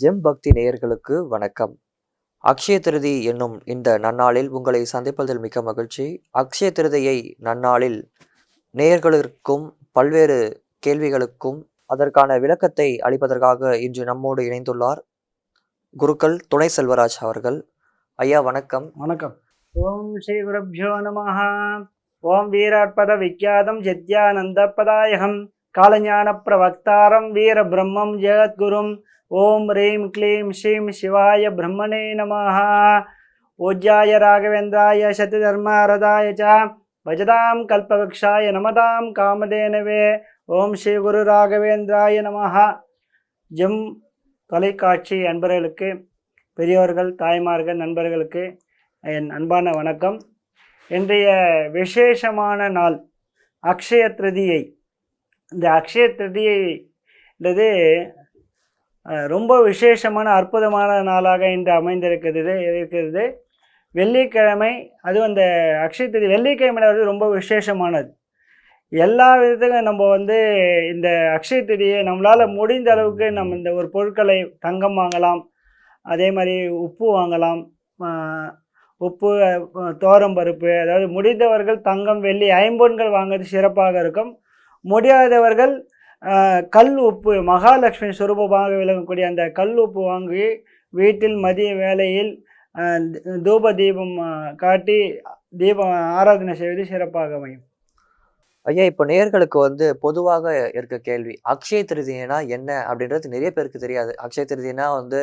GeM பக்தி நேயர்களுக்கு வணக்கம். அக்ஷய திருதி என்னும் இந்த நன்னாளில் உங்களை சந்திப்பதில் மிக்க மகிழ்ச்சி. அக்ஷய திருதியை நன்னாளில் நேயர்களுக்கும் பல்வேறு கேள்விகளுக்கும் அதற்கான விளக்கத்தை அளிப்பதற்காக இன்று நம்மோடு இணைந்துள்ளார் குருக்கள் துணை செல்வராஜ் அவர்கள். ஐயா வணக்கம். வணக்கம். ஓம் ஸ்ரீ குருப்யோ நம ஓம் வீராட்பத விக்யாதம் ஜத்யானந்த பதாயகம் காலஞான பிரவக்தாரம் வீர பிரம்மம் ஜெகத்குரும். ஓம் ரீம் க்ளீம் ஸ்ரீம் சிவாய பிரம்மணே நம ஓஜ்யாய ராகவேந்திராய சத்யதர்மாரதாய ச. பஜதாம் கல்பவக்ஷாய நமதாம் காமதேனவே. ஓம் ஸ்ரீ குரு ராகவேந்திராய நமஹா. ஜெம் தொலைக்காட்சி அன்பர்களுக்கு பெரியோர்கள் தாய்மார்கள் நண்பர்களுக்கு என் அன்பான வணக்கம். இன்றைய விசேஷமான நாள் அக்ஷய திருதியை. இந்த அக்ஷய திருதியைன்றது ரொம்ப விசேஷமான அற்புதமான நாளாக இன்று அமைந்திருக்கிறது இருக்கிறது. வெள்ளிக்கிழமை அதுவும் அந்த அக்ஷய வெள்ளிக்கிழமை வந்து ரொம்ப விசேஷமானது. எல்லா விதத்துக்கும் நம்ம வந்து இந்த அக்ஷய திதியை நம்மளால் முடிந்த அளவுக்கு நம்ம இந்த ஒரு பொருட்களை தங்கம் வாங்கலாம். அதே மாதிரி உப்பு வாங்கலாம். உப்பு தோரம் பருப்பு அதாவது முடிந்தவர்கள் தங்கம் வெள்ளி ஐம்பொன்கள் வாங்குறது சிறப்பாக இருக்கும். முடியாதவர்கள் கல் உப்பு மகாலட்சுமி சுரூபமாக விளங்கக்கூடிய அந்த கல் உப்பு வாங்கி வீட்டில் மதிய வேளையில் தூப தீபம் காட்டி தீபம் ஆராதனை செய்வது சிறப்பாக அமையும். ஐயா இப்போ நேயர்களுக்கு வந்து பொதுவாக இருக்க கேள்வி அக்ஷய திருதினா என்ன அப்படின்றது நிறைய பேருக்கு தெரியாது. அக்ஷய திருதினா வந்து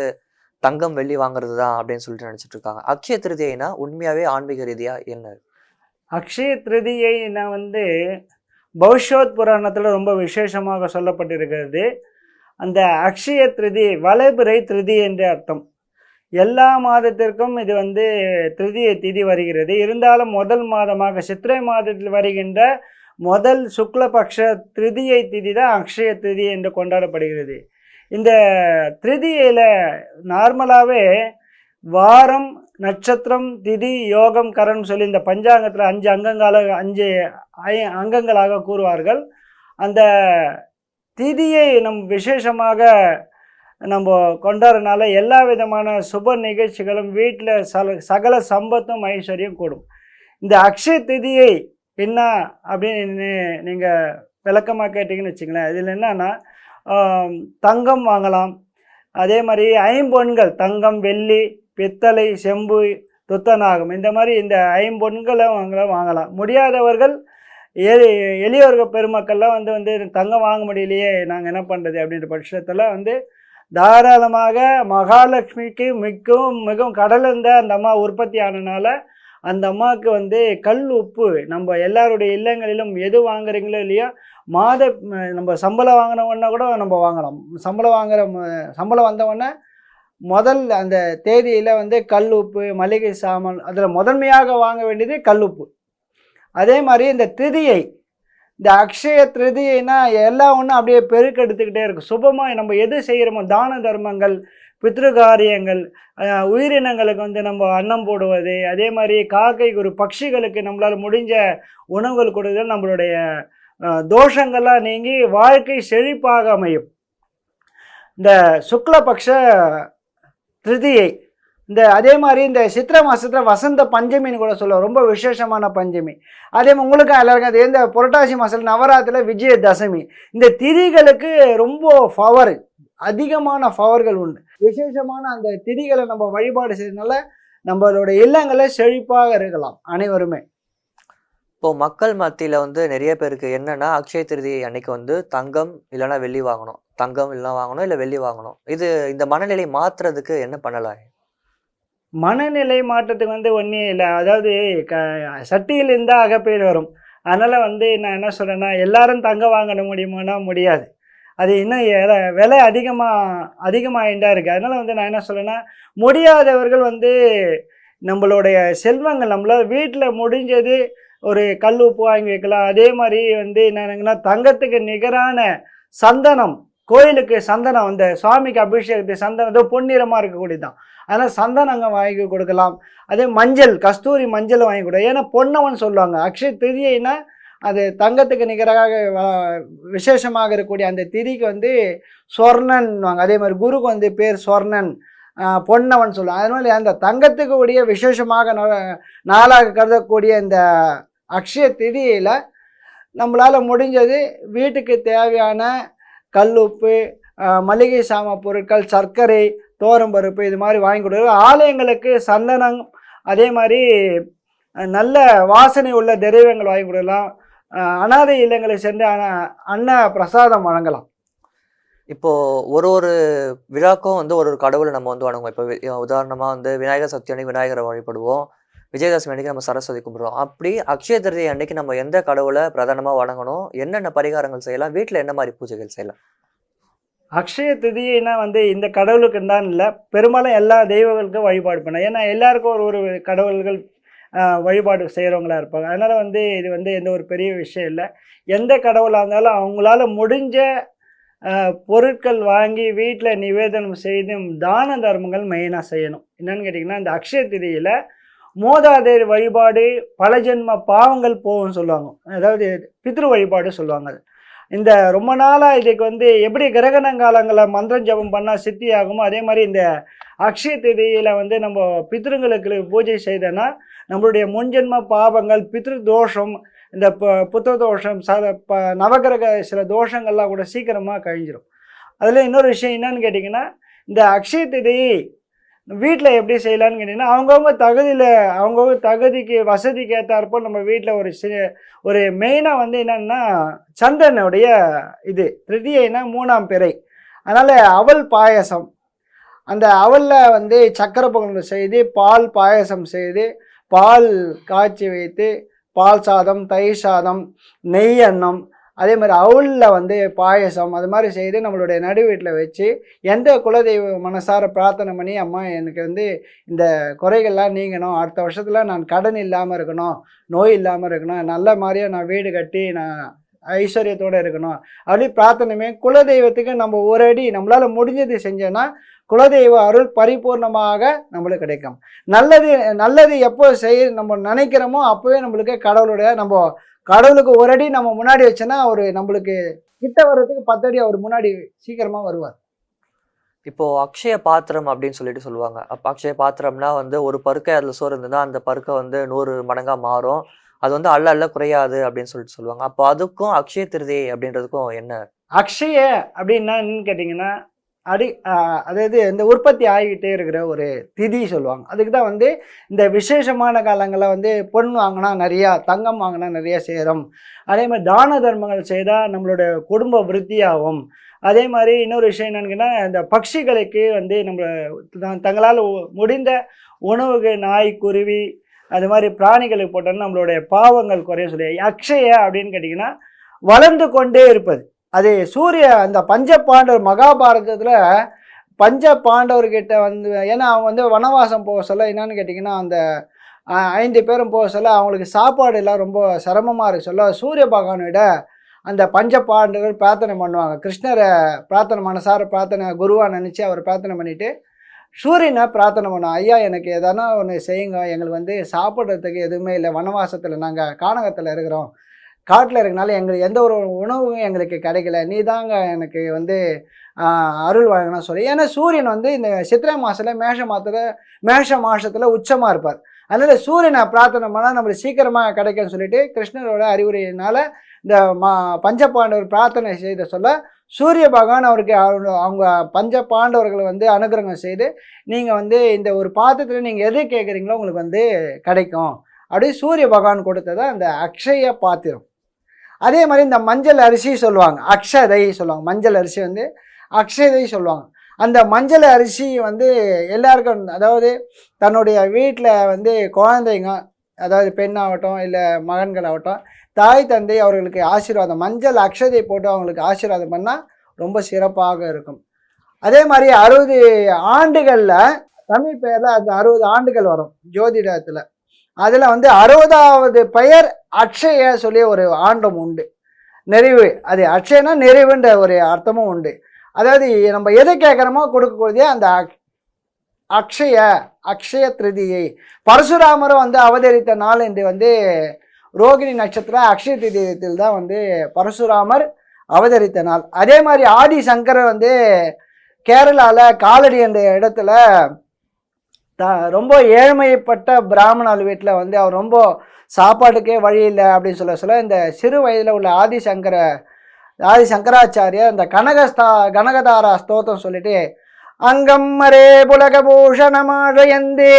தங்கம் வெள்ளி வாங்குறது தான் அப்படின்னு சொல்லிட்டு நினைச்சிட்டு இருக்காங்க அக்ஷய திருதினா உண்மையாவே ஆன்மீக ரீதியா என்ன? அக்ஷய திருதியை நான் வந்து பௌஷோத் புராணத்தில் ரொம்ப விசேஷமாக சொல்லப்பட்டிருக்கிறது. அந்த அக்ஷய திருதி வளைபிறை திருதி என்று அர்த்தம். எல்லா மாதத்திற்கும் இது வந்து திருதிய திதி வருகிறது. இருந்தாலும் முதல் மாதமாக சித்திரை மாதத்தில் வருகின்ற முதல் சுக்லபக்ஷ திருதியை திதி தான் அக்ஷய திருதி என்று கொண்டாடப்படுகிறது. இந்த திருதியில் நார்மலாகவே வாரம் நட்சத்திரம் திதி யோகம் கரன் சொல்லி இந்த பஞ்சாங்கத்தில் அஞ்சு அங்கங்கால அஞ்சு ஐ- அங்கங்களாக கூறுவார்கள். அந்த திதியை நம் விசேஷமாக நம்ம கொண்டாடுறனால எல்லா விதமான சுப நிகழ்ச்சிகளும் வீட்டில் சல சகல சம்பத்தும் ஐஸ்வர்யம் கூடும். இந்த அக்ஷய திதியை என்ன அப்படின்னு நீங்கள் விளக்கமாக கேட்டிங்கன்னு வச்சுங்களேன் இதில் என்னன்னா தங்கம் வாங்கலாம். அதே மாதிரி ஐம்பொன்கள் தங்கம் வெள்ளி பித்தளை செம்பு துத்தநாகம். இந்த மாதிரி இந்த ஐம்பொன்களை வாங்கல வாங்கலாம். முடியாதவர்கள் எளி எளியவர்கள் பெருமக்கள்லாம் வந்து வந்து தங்கம் வாங்க முடியலையே நாங்கள் என்ன பண்ணுறது அப்படின்ற பட்சத்தில் வந்து தாராளமாக மகாலட்சுமிக்கு மிகவும் மிகவும் கடல் இருந்த அந்த அம்மா உற்பத்தி ஆனனால அந்த அம்மாவுக்கு வந்து கல் உப்பு நம்ம எல்லாருடைய இல்லங்களிலும் எது வாங்குறீங்களோ இல்லையோ மாத நம்ம சம்பளம் வாங்கினவொன்னே கூட நம்ம வாங்கலாம். சம்பளம் வாங்குற சம்பளம் சம்பளம் வந்தவொடனே முதல் அந்த தேதியில் வந்து கல் உப்பு மளிகை சாமான் அதில் முதன்மையாக வாங்க வேண்டியது கல் உப்பு. அதே மாதிரி இந்த திருதியை இந்த அக்ஷய திருதியைனா எல்லா ஒன்றும் அப்படியே பெருக்கெடுத்துக்கிட்டே இருக்கும் சுபமாக நம்ம எது செய்கிறோமோ தான தர்மங்கள் பித்ருகாரியங்கள் உயிரினங்களுக்கு வந்து நம்ம அன்னம் போடுவது அதே மாதிரி காக்கை ஒரு பட்சிகளுக்கு நம்மளால் முடிஞ்ச உணவுகள் கொடுத்தல் நம்மளுடைய தோஷங்கள்லாம் நீங்கி வாழ்க்கை செழிப்பாக அமையும். இந்த சுக்லபக்ஷ திருதியை. இந்த அதே மாதிரி இந்த சித்திரை மாதத்தில் வசந்த பஞ்சமின்னு கூட சொல்லுவோம் ரொம்ப விசேஷமான பஞ்சமி. அதே மாதிரி உங்களுக்கு எல்லாருக்கும் அது இந்த புரட்டாசி மாதத்தில் நவராத்திரியில் விஜயதசமி. இந்த திதிகளுக்கு ரொம்ப ஃபவர் அதிகமான பவர்கள் உண்டு. விசேஷமான அந்த திதிகளை நம்ம வழிபாடு செய்யறதுனால நம்மளோட இல்லங்களில் செழிப்பாக இருக்கலாம் அனைவருமே. இப்போ மக்கள் மத்தியில் வந்து நிறைய பேருக்கு என்னன்னா அக்ஷய திருதி அன்னைக்கு வந்து தங்கம் இல்லைன்னா வெள்ளி வாங்கணும். தங்கம் இல்லைன்னா வாங்கணும் இல்லை வெள்ளி வாங்கணும். இது இந்த மனநிலை மாற்றுறதுக்கு என்ன பண்ணலாம் மனநிலை மாற்றத்துக்கு வந்து ஒன்றும் இல்லை. அதாவது க சட்டியில் இருந்தால் அகப்பேர் வரும். அதனால் வந்து நான் என்ன சொல்கிறேன்னா எல்லாரும் தங்கம் வாங்கணும் முடியுமானா முடியாது. அது இன்னும் விலை அதிகமாக அதிகமாகிட்டா இருக்குது அதனால் வந்து நான் என்ன சொல்கிறேன்னா முடியாதவர்கள் வந்து நம்மளுடைய செல்வங்கள் நம்மளால் வீட்டில் முடிஞ்சது ஒரு கல் உப்பு வாங்கி வைக்கலாம். அதே மாதிரி வந்து என்னங்கன்னா தங்கத்துக்கு நிகரான சந்தனம் கோயிலுக்கு சந்தனம் அந்த சுவாமிக்கு அபிஷேகத்து சந்தனம் ஏதோ பொன்னிறமாக இருக்கக்கூடியதுதான் அதனால் சந்தனங்க வாங்கி கொடுக்கலாம். அதே மஞ்சள் கஸ்தூரி மஞ்சள் வாங்கி கொடு. ஏன்னா பொன்னவன் சொல்லுவாங்க. அக்ஷய திதியைனா அது தங்கத்துக்கு நிகராக விசேஷமாக இருக்கக்கூடிய அந்த திதிக்கு வந்து சொர்ணன்வாங்க அதே மாதிரி குருக்கு வந்து பேர் சொர்ணன். பொன்னவன் சொல்லுவாங்க அதனால அந்த தங்கத்துக்கு உடைய விசேஷமாக நாளாக கருதக்கூடிய இந்த அக்ஷய திதியில் நம்மளால் முடிஞ்சது வீட்டுக்கு தேவையான கல்லுப்பு உப்பு மளிகை சாம பொருட்கள் சர்க்கரை தோரம்பருப்பு இது மாதிரி வாங்கி கொடுக்குறது. ஆலயங்களுக்கு சந்தனம் அதே மாதிரி நல்ல வாசனை உள்ள திரவியங்கள் வாங்கி கொடுக்கலாம். அனாதை இல்லங்களை சென்று அன்ன பிரசாதம் வழங்கலாம். இப்போது ஒரு ஒரு விழாக்கும் வந்து ஒரு ஒரு கடவுளை நம்ம வந்து வணங்குவோம். இப்போ உதாரணமாக வந்து விநாயகர் சக்தி அன்னைக்கு விநாயகரை வழிபடுவோம். விஜயதசமி அன்னைக்கு நம்ம சரஸ்வதி கும்பிடுவோம் அப்படி அக்ஷய திருதி அன்னைக்கு நம்ம எந்த கடவுளை பிரதானமாக வணங்கணும்? என்னென்ன பரிகாரங்கள் செய்யலாம்? வீட்டில் என்ன மாதிரி பூஜைகள் செய்யலாம்? அக்ஷய திதினா வந்து இந்த கடவுளுக்கு தான் இல்லை பெரும்பாலும் எல்லா தெய்வங்களுக்கும் வழிபாடு பண்ண ஏன்னா எல்லாருக்கும் ஒரு ஒரு கடவுள்கள் வழிபாடு செய்கிறவங்களா இருப்பாங்க. அதனால் வந்து இது வந்து எந்த ஒரு பெரிய விஷயம் இல்லை. எந்த கடவுளாக இருந்தாலும் அவங்களால முடிஞ்ச பொருட்கள் வாங்கி வீட்டில் நிவேதனம் செய்து தான தர்மங்கள் மெயினாக செய்யணும். என்னன்னு கேட்டிங்கன்னா இந்த அக்ஷய திதியில் மோதாதையர் வழிபாடு பல ஜென்ம பாவங்கள் போகும்னு சொல்லுவாங்க. அதாவது பித்ரு வழிபாடு சொல்லுவாங்க இந்த ரொம்ப நாளாக இதுக்கு வந்து எப்படி கிரகணங்காலங்களில் மந்திரம் ஜபம் பண்ணால் சித்தி ஆகுமோ அதே மாதிரி இந்த அக்ஷய திதியில் வந்து நம்ம பித்ருங்களுக்கு பூஜை செய்தோன்னா நம்மளுடைய முன்ஜென்ம பாவங்கள் பித்ரு தோஷம் இந்த ப புத்த தோஷம் சாத ப நவகிரக சில தோஷங்கள்லாம் கூட சீக்கிரமாக கழிஞ்சிரும். அதில் இன்னொரு விஷயம் என்னன்னு கேட்டிங்கன்னா இந்த அக்ஷய திதி வீட்டில் எப்படி செய்யலான்னு கேட்டிங்கன்னா அவங்கவுங்க தகுதியில் அவங்கவுங்க தகுதிக்கு வசதிக்கு ஏற்றாற்போ நம்ம வீட்டில் ஒரு சி ஒரு மெயினாக வந்து என்னன்னா சந்திரனுடைய இது திருதியைனா மூணாம் பிறை. அதனால் அவல் பாயசம். அந்த அவலில் வந்து சக்கரை பொங்கல் செய்து பால் பாயசம் செய்து பால் காய்ச்சி வைத்து பால் சாதம் தயிர் சாதம் நெய் அன்னம் அதே மாதிரி அவுளில் வந்து பாயசம் அது மாதிரி செய்து நம்மளுடைய நடு வீட்டில் வச்சு எந்த குலதெய்வ மனசார பிரார்த்தனை பண்ணி அம்மா எனக்கு வந்து இந்த குறைகள்லாம் நீங்கணும். அடுத்த வருஷத்தில் நான் கடன் இல்லாமல் இருக்கணும் நோய் இல்லாமல் இருக்கணும். நல்ல மாதிரியாக நான் வீடு கட்டி நான் ஐஸ்வர்யத்தோடு இருக்கணும். அப்படி பிரார்த்தனையுமே குலதெய்வத்துக்கு நம்ம ஒரு அடி நம்மளால் முடிஞ்சது செஞ்சோன்னா குலதெய்வ அருள் பரிபூர்ணமாக நம்மளுக்கு கிடைக்கும். நல்லது நல்லது எப்போ செய் நம்ம நினைக்கிறோமோ அப்போவே நம்மளுக்கு கடவுளுடைய நம்ம கடவுளுக்கு ஒரு அடி நம்ம முன்னாடி வச்சோன்னா அவர் நம்மளுக்கு கிட்ட வர்றதுக்கு பத்தடி அவர் முன்னாடி சீக்கிரமாக வருவார். இப்போ அக்ஷய பாத்திரம் அப்படின்னு சொல்லிட்டு சொல்லுவாங்க. அப்போ அக்ஷய பாத்திரம்னா வந்து ஒரு பருக்கை அதில் சோறு இருந்ததுன்னா அந்த பருக்கை வந்து நூறு மடங்காக மாறும். அது வந்து அல்ல அல்ல குறையாது அப்படின்னு சொல்லிட்டு சொல்லுவாங்க. அப்போ அதுக்கும் அக்ஷய திருதி அப்படின்றதுக்கும் என்ன? அக்ஷய அப்படின்னா என்னன்னு கேட்டிங்கன்னா அடி அதாவது இந்த உற்பத்தி ஆகிக்கிட்டே இருக்கிற ஒரு திதி சொல்லுவாங்க. அதுக்கு தான் வந்து இந்த விசேஷமான காலங்களில் வந்து பொன் வாங்கினா நிறையா தங்கம் வாங்கினா நிறைய சேரும் அதே மாதிரி தான தர்மங்கள் செய்தால் நம்மளோட குடும்ப விருத்தியாகும். அதே மாதிரி இன்னொரு விஷயம் என்னன்னு இந்த பட்சிகளுக்கு வந்து நம்ம தங்களால் முடிந்த உணவுக்கு நாய் குருவி அது மாதிரி பிராணிகளுக்கு போட்டோம்னா நம்மளுடைய பாவங்கள் குறைய சொல்லி அக்ஷய அப்படின்னு கேட்டிங்கன்னா வளர்ந்து கொண்டே இருப்பது. அது சூரிய அந்த பஞ்ச பாண்டவர் மகாபாரதத்தில் பஞ்ச பாண்டவர்கிட்ட வந்து ஏன்னா அவங்க வந்து வனவாசம் போக சொல்ல என்னன்னு கேட்டிங்கன்னா அந்த ஐந்து பேரும் போக சொல்ல அவங்களுக்கு சாப்பாடு எல்லாம் ரொம்ப சிரமமாக இருக்கு. சொல்ல சூரிய பகவானோட அந்த பஞ்ச பாண்டவர் பிரார்த்தனை பண்ணுவாங்க. கிருஷ்ணரை பிரார்த்தனை மனசார பிரார்த்தனை குருவாக நினச்சி அவர் பிரார்த்தனை பண்ணிவிட்டு சூரியனை பிரார்த்தனை பண்ணோம். ஐயா எனக்கு எதனா ஒன்று செய்யுங்க. எங்களுக்கு வந்து சாப்பிட்றதுக்கு எதுவுமே இல்லை. வனவாசத்தில் நாங்கள் கானகத்தில் இருக்கிறோம். காட்டில் இருக்கனால எங்களுக்கு எந்த ஒரு உணவும் எங்களுக்கு கிடைக்கல. நீ தாங்க எனக்கு வந்து அருள் வழங்கணும் சொல்லி. ஏன்னா சூரியன் வந்து இந்த சித்திரை மாதத்தில் மேஷ மாதத்தில் மேஷ மாசத்தில் உச்சமாக இருப்பார். அதனால் சூரியனை பிரார்த்தனை பண்ணால் நம்மளுக்கு சீக்கிரமாக கிடைக்கும்னு சொல்லிட்டு கிருஷ்ணரோட அறிவுரையினால் இந்த மா பஞ்சபாண்டவர் பிரார்த்தனை செய்த சொல்ல சூரிய பகவான் அவருக்கு அவங்க- அவங்க பஞ்ச பாண்டவர்களை வந்து அனுகிரகம் செய்து நீங்கள் வந்து இந்த ஒரு பாத்திரத்தில் நீங்கள் எது கேட்குறீங்களோ உங்களுக்கு வந்து கிடைக்கும். அப்படி சூரிய பகவான் கொடுத்தது அந்த அக்ஷய பாத்திரம். அதே மாதிரி இந்த மஞ்சள் அரிசி சொல்லுவாங்க அக்ஷதை சொல்லுவாங்க. மஞ்சள் அரிசி வந்து அக்ஷதை சொல்லுவாங்க. அந்த மஞ்சள் அரிசி வந்து எல்லாருக்கும் அதாவது தன்னுடைய வீட்டில் வந்து குழந்தைங்க அதாவது பெண்ணாகட்டும் இல்லை மகன்களாகட்டும் தாய் தந்தை அவர்களுக்கு ஆசீர்வாதம் மஞ்சள் அக்ஷதை போட்டு அவங்களுக்கு ஆசீர்வாதம் பண்ணால் ரொம்ப சிறப்பாக இருக்கும். அதே மாதிரி அறுபது ஆண்டுகளில் தமிழ் பெயரில் அந்த அறுபது ஆண்டுகள் வரும் ஜோதிடத்தில். அதில் வந்து அறுபதாவது பெயர் அக்ஷய சொல்லி ஒரு ஆண்டும் உண்டு. நிறைவு அது அக்ஷயனா நிறைவுன்ற ஒரு அர்த்தமும் உண்டு. அதாவது நம்ம எதை கேட்குறோமோ கொடுக்கக்கூடியதே அந்த அக்- அக்ஷய அக்ஷய திருதியை. பரசுராமரும் வந்து அவதரித்த நாள் என்று வந்து ரோகிணி நட்சத்திரம் அக்ஷய திதியத்தில் தான் வந்து பரசுராமர் அவதரித்த நாள். அதே மாதிரி ஆதி சங்கரர் வந்து கேரளாவில் காலடி என்ற இடத்துல த ரொம்ப ஏழ்மைப்பட்ட பிராமணர் வீட்டில் வந்து அவர் ரொம்ப சாப்பாட்டுக்கே வழி இல்லை அப்படின்னு சொல்ல சொல்ல இந்த சிறு வயதில் உள்ள ஆதிசங்கர ஆதி சங்கராச்சாரியர் இந்த கனகஸ்தா கனகதாரா ஸ்தோத்திரம் சொல்லிட்டு அங்கம்மரே புலகபூஷணமாழயந்தே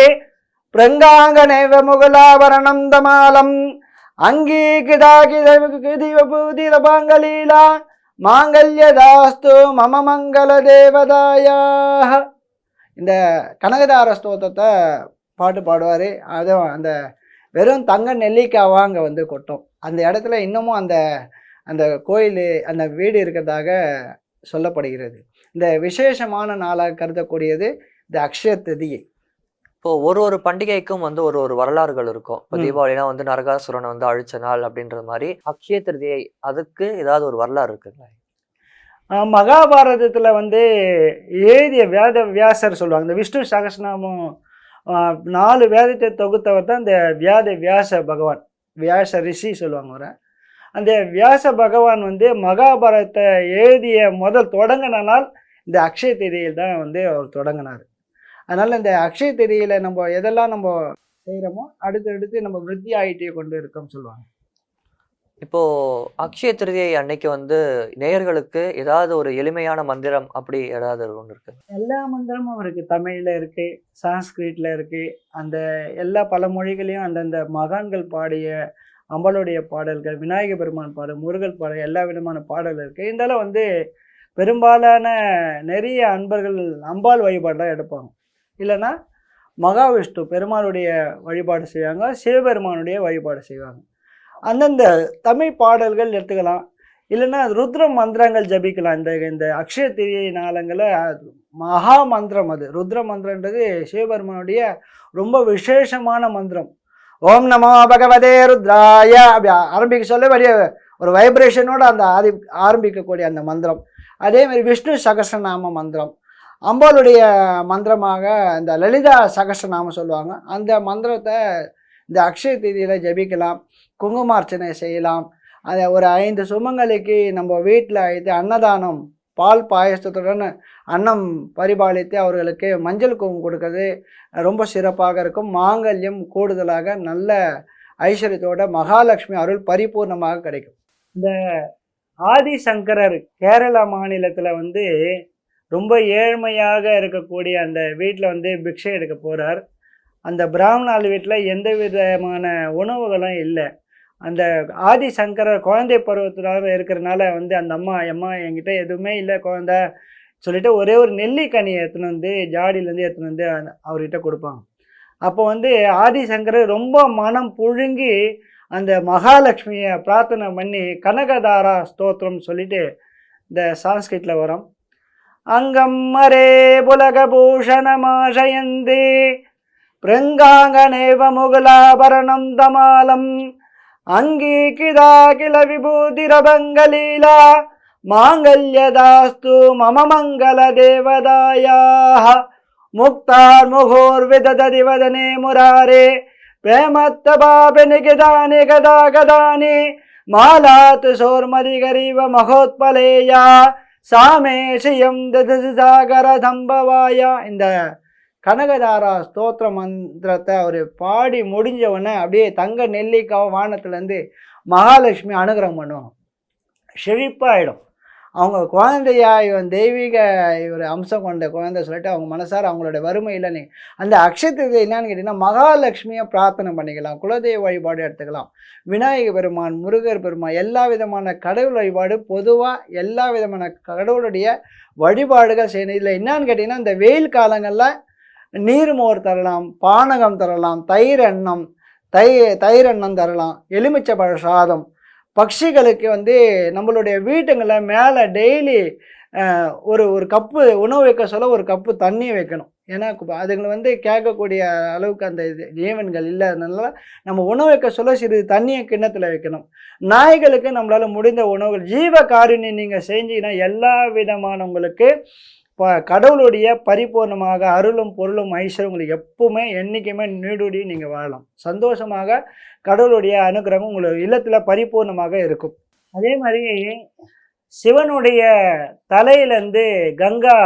பிரங்காங்கனேவ முகலாபரணம் தமாலம் அங்கீகிதாகிதீவபூதிரபாங்கலீலா மாங்கல்யதாஸ்து மம மங்கள தேவதாயாக. இந்த கனகதார ஸ்தோத்திரத்தை பாட்டு பாடுவார். அதுவும் அந்த வெறும் தங்க நெல்லிக்காவாக அங்கே வந்து கொட்டும். அந்த இடத்துல இன்னமும் அந்த அந்த கோயில் அந்த வீடு இருக்கிறதாக சொல்லப்படுகிறது. இந்த விசேஷமான நாளாக கருதக்கூடியது இந்த அக்ஷய திதியை இப்போ ஒரு ஒரு பண்டிகைக்கும் வந்து ஒரு ஒரு வரலாறுகள் இருக்கும். இப்போ. தீபாவளினா வந்து நரகாசுரனை வந்து அழிச்ச நாள் அப்படின்ற மாதிரி அக்ஷய திருதியை அதுக்கு ஏதாவது ஒரு வரலாறு இருக்குங்களா? ஆஹ் மகாபாரதத்தில் வந்து எழுதிய வேத வியாசர் சொல்லுவாங்க. இந்த விஷ்ணு சகஸ்நாமம் ஆஹ் நாலு வேதத்தை தொகுத்தவர் தான் இந்த வியாத வியாச பகவான். வியாச ரிஷி சொல்லுவாங்க அவரை. அந்த வியாச பகவான் வந்து மகாபாரதத்தை எழுதிய முதல் தொடங்கின நாள் இந்த அக்ஷய திதியில் தான் வந்து அவர் தொடங்கினார். அதனால் இந்த அக்ஷய திதியில் நம்ம எதெல்லாம் நம்ம செய்கிறோமோ அடுத்தடுத்து நம்ம விருத்தி ஆகிட்டே கொண்டு இருக்கோம்னு சொல்லுவாங்க. இப்போ அக்ஷய திருதியை அன்னைக்கு வந்து நேயர்களுக்கு ஏதாவது ஒரு எளிமையான மந்திரம் அப்படி ஏதாவது ஒன்று இருக்கு? எல்லா மந்திரமும் இருக்கு. தமிழ்ல இருக்கு சான்ஸ்கிரிட்ல இருக்கு. அந்த எல்லா பல மொழிகளையும் அந்தந்த மகான்கள் பாடிய அம்பளுடைய பாடல்கள் விநாயக பெருமான் பாடல் முருகல் பாடல் எல்லா விதமான பாடல் இருக்கு. இருந்தாலும் வந்து பெரும்பாலான நிறைய அன்பர்கள் அம்பாள் வழிபாடு தான் எடுப்பாங்க. இல்லைன்னா மகாவிஷ்ணு பெருமாளுடைய வழிபாடு செய்வாங்க சிவபெருமானுடைய வழிபாடு செய்வாங்க. அந்தந்த தமிழ் பாடல்கள் எடுத்துக்கலாம். இல்லைன்னா ருத்ர மந்திரங்கள் ஜபிக்கலாம். இந்த இந்த அக்ஷய திரியை நாளங்களை மகா மந்திரம் அது. ருத்ர மந்திரன்றது சிவபெருமானுடைய ரொம்ப விசேஷமான மந்திரம். ஓம் நமோ பகவதே ருத்ராய அப்படி ஆரம்பிக்க சொல்ல வரிய ஒரு வைப்ரேஷனோட அந்த ஆதி ஆரம்பிக்கக்கூடிய அந்த மந்திரம். அதே மாதிரி விஷ்ணு சகசநாம மந்திரம். அம்பாளுடைய மந்திரமாக இந்த லலிதா சகஸ்ரநாமம் சொல்லுவாங்க. அந்த மந்திரத்தை இந்த அக்ஷய தேதியில் ஜபிக்கலாம் குங்குமார்ச்சனை செய்யலாம். அதை ஒரு ஐந்து சுமங்களுக்கு நம்ம வீட்டில் இது அன்னதானம் பால் பாயசத்துடன் அன்னம் பரிபாலித்து அவர்களுக்கு மஞ்சள் குங்குமம் கொடுக்கறது ரொம்ப சிறப்பாக இருக்கும். மாங்கல்யம் கூடுதலாக நல்ல ஐஸ்வர்யத்தோட மகாலட்சுமி அருள் பரிபூர்ணமாக கிடைக்கும். இந்த ஆதிசங்கரர் கேரளா மாநிலத்தில் வந்து ரொம்ப ஏழ்மையாக இருக்கக்கூடிய அந்த வீட்டில் வந்து பிக்ஷை எடுக்க போகிறார் அந்த பிராமணால் வீட்டில் எந்த விதமான உணவுகளும் இல்லை. அந்த ஆதிசங்கரர் குழந்தை பருவத்தினால இருக்கிறனால வந்து அந்த அம்மா அம்மா என்கிட்ட எதுவுமே இல்லை குழந்த சொல்லிட்டு ஒரே ஒரு நெல்லிக்கனியை எடுத்துன்னு வந்து ஜாடியிலேருந்து எடுத்துன்னு வந்து அவர்கிட்ட கொடுப்பாங்க. அப்போ வந்து ஆதிசங்கரர் ரொம்ப மனம் புழுங்கி அந்த மகாலட்சுமியை பிரார்த்தனை பண்ணி கனகதாரா ஸ்தோத்திரம் சொல்லிட்டு இந்த சான்ஸ்கிரிட்டில் வரோம். अङ्गं मरे बुलकभूषणमाशयन्ति प्रङ्गाङ्गनेव मुगुलाभरणं दमालम् अङ्गीकिदा किल विभूतिरमङ्गलीला माङ्गल्यदास्तु मम मङ्गलदेवदायाः मुक्तार्मुहोर्विदधिवदने मुरारे प्रेमत्तपापि निखितानि गदा गदानि मालात् सोर्मदिगरीव महोत्पलेया சாமேஷயம் ததசி சாகர சம்பவாயா. இந்த கனகதாரா ஸ்தோத்திர மந்திரத்தை அவர் பாடி முடிஞ்ச உடனே அப்படியே தங்க நெல்லிக்காவை வானத்துலேருந்து மகாலட்சுமி அனுகிரகம் பண்ணுவாங்க. செழிப்பாயிடும். அவங்க குழந்தையா இவன் தெய்வீக ஒரு அம்சம் கொண்ட குழந்தை சொல்லிட்டு அவங்க மனசார அவங்களோட வறுமையில் நீங்கள் அந்த அக்ஷயத்துக்கு என்னன்னு கேட்டிங்கன்னா மகாலட்சுமியை பிரார்த்தனை பண்ணிக்கலாம் குலதெய்வ வழிபாடு எடுத்துக்கலாம். விநாயகர் பெருமான் முருகர் பெருமான் எல்லா விதமான கடவுள் வழிபாடு பொதுவாக எல்லா விதமான கடவுளுடைய வழிபாடுகள் செய்யணும். இதில் என்னன்னு கேட்டிங்கன்னா இந்த வெயில் காலங்களில் நீர்மோர் தரலாம் பானகம் தரலாம் தயிர் எண்ணம் தை தயிர் எண்ணம் தரலாம் எலுமிச்சை பழ சாதம் பட்சிகளுக்கு வந்து நம்மளுடைய வீட்டுங்களில் மேலே டெய்லி ஒரு ஒரு கப்பு உணவு வைக்க சொல்ல ஒரு கப்பு தண்ணி வைக்கணும். ஏன்னா அதுங்களை வந்து கேட்கக்கூடிய அளவுக்கு அந்த இது ஜீவன்கள் இல்லாதனால நம்ம உணவு வைக்க சொல்ல சிறிது தண்ணியை கிண்ணத்தில் வைக்கணும். நாய்களுக்கு நம்மளால் முடிந்த உணவுகள் ஜீவ காருண்யம் நீங்கள் செஞ்சீங்கன்னா எல்லா விதமான உங்களுக்கு இப்போ கடவுளுடைய பரிபூர்ணமாக அருளும் பொருளும் ஐஸ்வரம் உங்களுக்கு எப்பவுமே என்றைக்குமே நீடுடி நீங்கள் வாழலாம். சந்தோஷமாக கடவுளுடைய அனுகிரகம் உங்கள் இல்லத்தில் பரிபூர்ணமாக இருக்கும். அதே மாதிரி சிவனுடைய தலையிலேருந்து கங்கா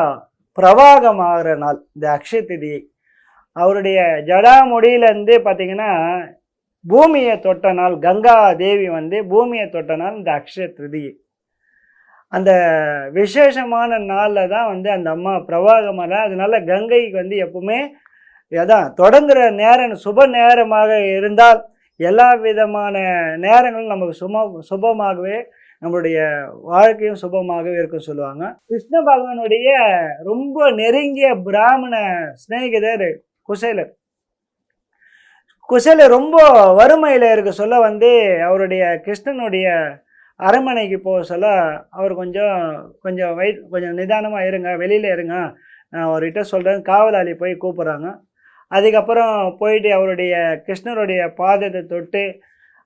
பிரவாகமாகிற நாள் இந்த அக்ஷய திதி அவருடைய ஜடாமுடியிலேருந்து பார்த்தீங்கன்னா பூமியை தொட்ட நாள் கங்கா தேவி வந்து பூமியை தொட்ட நாள் இந்த அக்ஷய திருதி அந்த விசேஷமான நாளில் தான் வந்து அந்த அம்மா பிரவாகமான அதனால கங்கைக்கு வந்து எப்பவுமே அதான் தொடங்குற நேரம் சுப நேரமாக இருந்தால் எல்லா விதமான நேரங்களும் நமக்கு சும சுபமாகவே நம்மளுடைய வாழ்க்கையும் சுபமாகவே இருக்கும் சொல்லுவாங்க. கிருஷ்ண பகவானுடைய ரொம்ப நெருங்கிய பிராமண சிநேகிதர் குசேலர். குசேலர் ரொம்ப வறுமையில் இருக்க சொல்ல வந்து அவருடைய கிருஷ்ணனுடைய அரண்மனைக்கு போக சொல்ல அவர் கொஞ்சம் கொஞ்சம் வெயிட் கொஞ்சம் நிதானமாக இருங்க வெளியில் இருங்க. நான் அவர்கிட்ட சொல்கிறேன் காவலாளி போய் கூப்பிட்றாங்க. அதுக்கப்புறம் போயிட்டு அவருடைய கிருஷ்ணருடைய பாதத்தை தொட்டு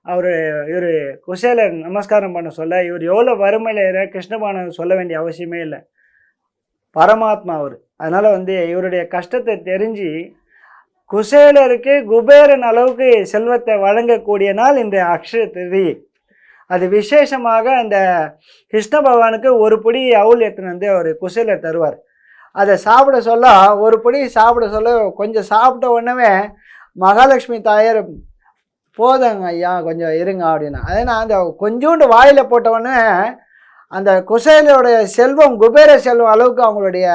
அவர் இவர் குசேலர் நமஸ்காரம் பண்ண சொல்ல இவர் எவ்வளோ வறுமையில் இரு கிருஷ்ணபானன் சொல்ல வேண்டிய அவசியமே இல்லை. பரமாத்மா அவர். அதனால் வந்து இவருடைய கஷ்டத்தை தெரிஞ்சு குசேலருக்கு குபேரன் அளவுக்கு செல்வத்தை வழங்கக்கூடிய நாள் இந்த அக்ஷய திதி. அது விசேஷமாக அந்த கிருஷ்ண பகவானுக்கு ஒரு பொடி அவுள் எடுத்துன்னு வந்து அவர் குசையில் தருவார். அதை சாப்பிட சொல்ல ஒரு பொடி சாப்பிட சொல்ல கொஞ்சம் சாப்பிட்ட உடனே மகாலட்சுமி தாயார் போதங்க ஐயா கொஞ்சம் இருங்க அப்படின்னா. அதனால் நான் அந்த கொஞ்சோண்டு வாயில் போட்ட உடனே அந்த குசேலோடைய செல்வம் குபேர செல்வம் அளவுக்கு அவங்களுடைய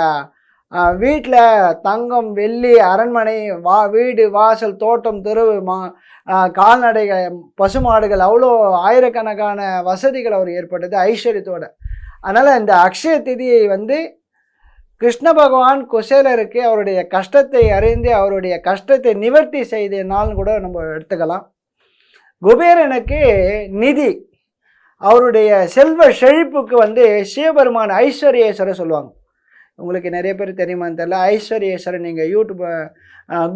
வீட்டில் தங்கம் வெள்ளி அரண்மனை வா வீடு வாசல் தோட்டம் தெருவு மா கால்நடைகள் பசுமாடுகள் அவ்வளோ ஆயிரக்கணக்கான வசதிகள் அவர் ஏற்பட்டது ஐஸ்வர்யத்தோட. அதனால் இந்த அக்ஷய திதியை வந்து கிருஷ்ண பகவான் குசேலருக்கு அவருடைய கஷ்டத்தை அறிந்து அவருடைய கஷ்டத்தை நிவர்த்தி செய்த நாள்னு கூட நம்ம எடுத்துக்கலாம். குபேரனுக்கு நிதி அவருடைய செல்வ செழிப்புக்கு வந்து சிவபெருமான் ஐஸ்வர்யேஸ்வரர் சொல்லுவாங்க. உங்களுக்கு நிறைய பேர் தெரியுமான்னு தெரில ஐஸ்வர்யேஸ்வரன் நீங்கள் யூடியூப்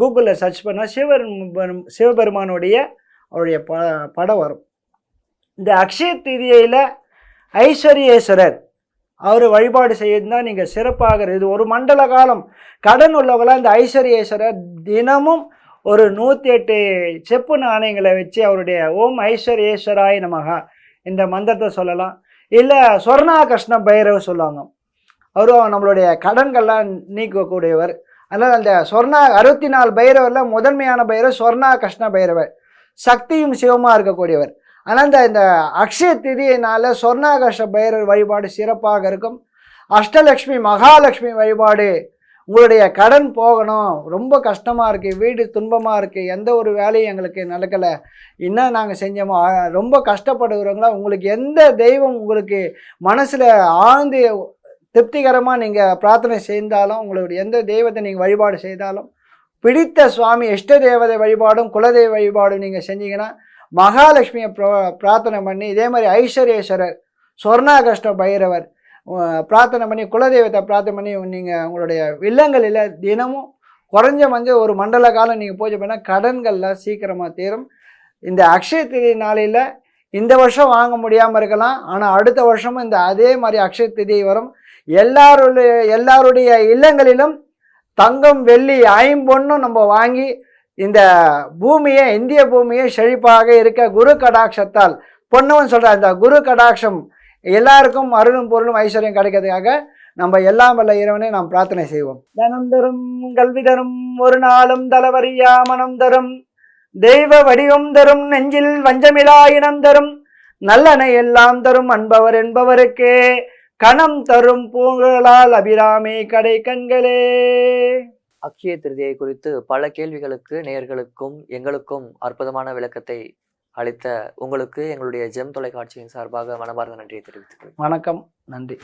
கூகுளில் சர்ச் பண்ணால் சிவபெரும் சிவபெருமானுடைய அவருடைய ப படம் வரும். இந்த அக்ஷய திதியில் ஐஸ்வர்யேஸ்வரர் அவர் வழிபாடு செய்யறதுதான் நீங்கள் சிறப்பாக இது ஒரு மண்டல காலம். கடன் உள்ளவங்களாம் இந்த ஐஸ்வர்யேஸ்வரர் தினமும் ஒரு நூற்றி எட்டு செப்பு நாணயங்களை வச்சு அவருடைய ஓம் ஐஸ்வர்யேஸ்வராய நமகா இந்த மந்திரத்தை சொல்லலாம். இல்லை சொர்ணா கிருஷ்ண பைரவ சொல்லுவாங்க. அவரும் நம்மளுடைய கடன்கள்லாம் நீக்கக்கூடியவர். அதனால் அந்த சொர்ணா அறுபத்தி நாலு பைரவரில் முதன்மையான பைரவர் சொர்ணா கிருஷ்ண பைரவர். சக்தியும் சிவமாக இருக்கக்கூடியவர். ஆனால் இந்த இந்த அக்ஷய திதியினால் சொர்ணாகர்ஷ பைரவர் வழிபாடு சிறப்பாக இருக்கும். அஷ்டலக்ஷ்மி மகாலட்சுமி வழிபாடு. உங்களுடைய கடன் போகணும். ரொம்ப கஷ்டமாக இருக்குது வீடு துன்பமாக இருக்குது எந்த ஒரு வேலையும் எங்களுக்கு நடக்கலை. என்ன நாங்கள் செஞ்சோமோ ரொம்ப கஷ்டப்படுகிறவங்களா உங்களுக்கு எந்த தெய்வம் உங்களுக்கு மனசில் ஆழ்ந்து திருப்திகரமாக நீங்கள் பிரார்த்தனை செய்தாலும் உங்களுடைய எந்த தெய்வத்தை நீங்கள் வழிபாடு செய்தாலும் பிடித்த சுவாமி இஷ்ட தேவதை வழிபாடும் குலதெய்வ வழிபாடும் நீங்கள் செஞ்சீங்கன்னா மகாலட்சுமியை ப்ரோ பிரார்த்தனை பண்ணி இதே மாதிரி ஐஸ்வர்யேஸ்வரர் சொர்ணாகிருஷ்ண பைரவர் பிரார்த்தனை பண்ணி குலதெய்வத்தை பிரார்த்தனை பண்ணி நீங்கள் உங்களுடைய இல்லங்களில் தினமும் குறைஞ்ச மஞ்ச ஒரு மண்டல காலம் நீங்கள் பூஜை பண்ணால் கடன்கள்லாம் சீக்கிரமாக தீரும். இந்த அக்ஷய திதி நாளையில் இந்த வருஷம் வாங்க முடியாமல் இருக்கலாம் ஆனால் அடுத்த வருஷமும் இந்த அதே மாதிரி அக்ஷய திதி வரும். எல்லாருடைய எல்லாருடைய இல்லங்களிலும் தங்கம் வெள்ளி ஐம்பொன்னும் நம்ம வாங்கி இந்த பூமியை இந்திய பூமியை செழிப்பாக இருக்க குரு கடாட்சத்தால் பொண்ணுன்னு சொல்கிறார் இந்த குரு கடாட்சம் எல்லாருக்கும் அருளும் பொருளும் ஐஸ்வர்யம் கிடைக்கிறதுக்காக நம்ம எல்லாம் வல்ல இறைவனை நாம் பிரார்த்தனை செய்வோம். தனம் தரும் கல்வி தரும் ஒரு நாளும் தலவரியா மனம் தரும். தெய்வ வடிவம் தரும் நெஞ்சில் வஞ்சமிலா இனம் தரும். நல்லனை எல்லாம் தரும் அன்பவர் என்பவருக்கே. கணம் தரும் பூங்களால் அபிராமி கடை கண்களே அக்ஷய திருதியை குறித்து பல கேள்விகளுக்கு நேயர்களுக்கும் எங்களுக்கும் அற்புதமான விளக்கத்தை அளித்த உங்களுக்கு எங்களுடைய ஜெம் தொலைக்காட்சியின் சார்பாக மனமார்ந்த நன்றியை தெரிவித்துக் கொள்கிறேன். வணக்கம் நன்றி